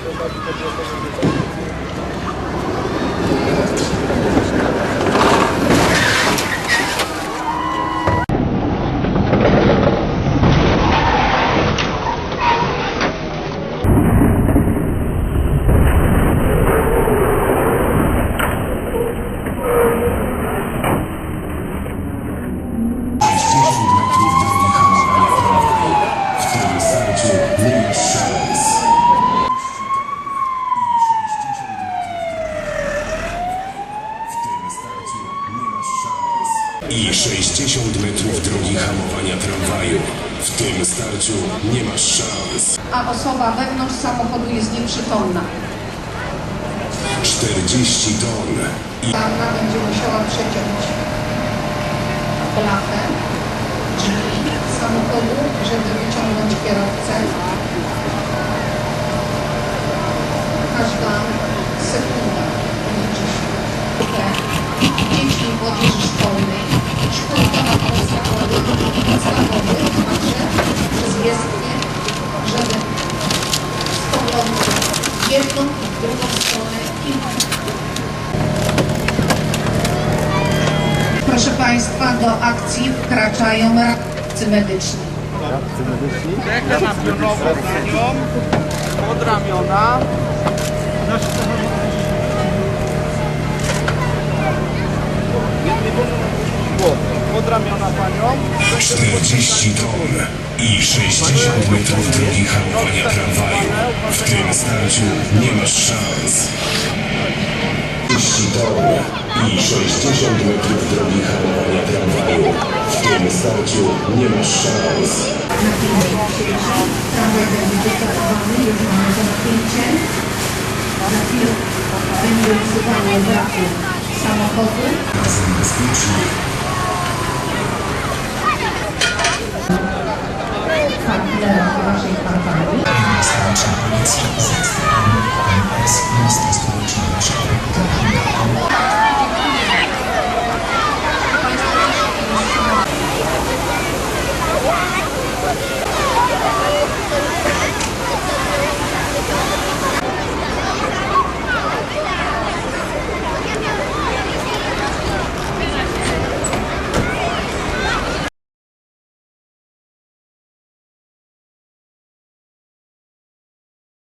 W tym starciu nie masz szans. W tym starciu nie masz szans. I 60 metrów drogi hamowania tramwaju. W tym starciu nie masz szans. a osoba wewnątrz samochodu jest nieprzytomna. 40 ton. I Anna będzie musiała przeciąć blachę podstawowy, także przez jezdnię, żeby spoglądać w jedną i w drugą stronę i Proszę Państwa, do akcji wkraczają radcy medyczni. Rękę na pionowo panią, od ramiona. Pod ramiona panią. 40 ton. I 60 metrów drogi hamowania tramwaju. W tym starciu nie masz szans. 40 ton. I 60 metrów drogi hamowania tramwaju. W tym starciu nie masz szans. Tramwaj będzie wystartowany, już mamy zamknięcie. Za chwilę będzie usuwanie braku samochodu. Razem bezpiecznie. Yeah, I.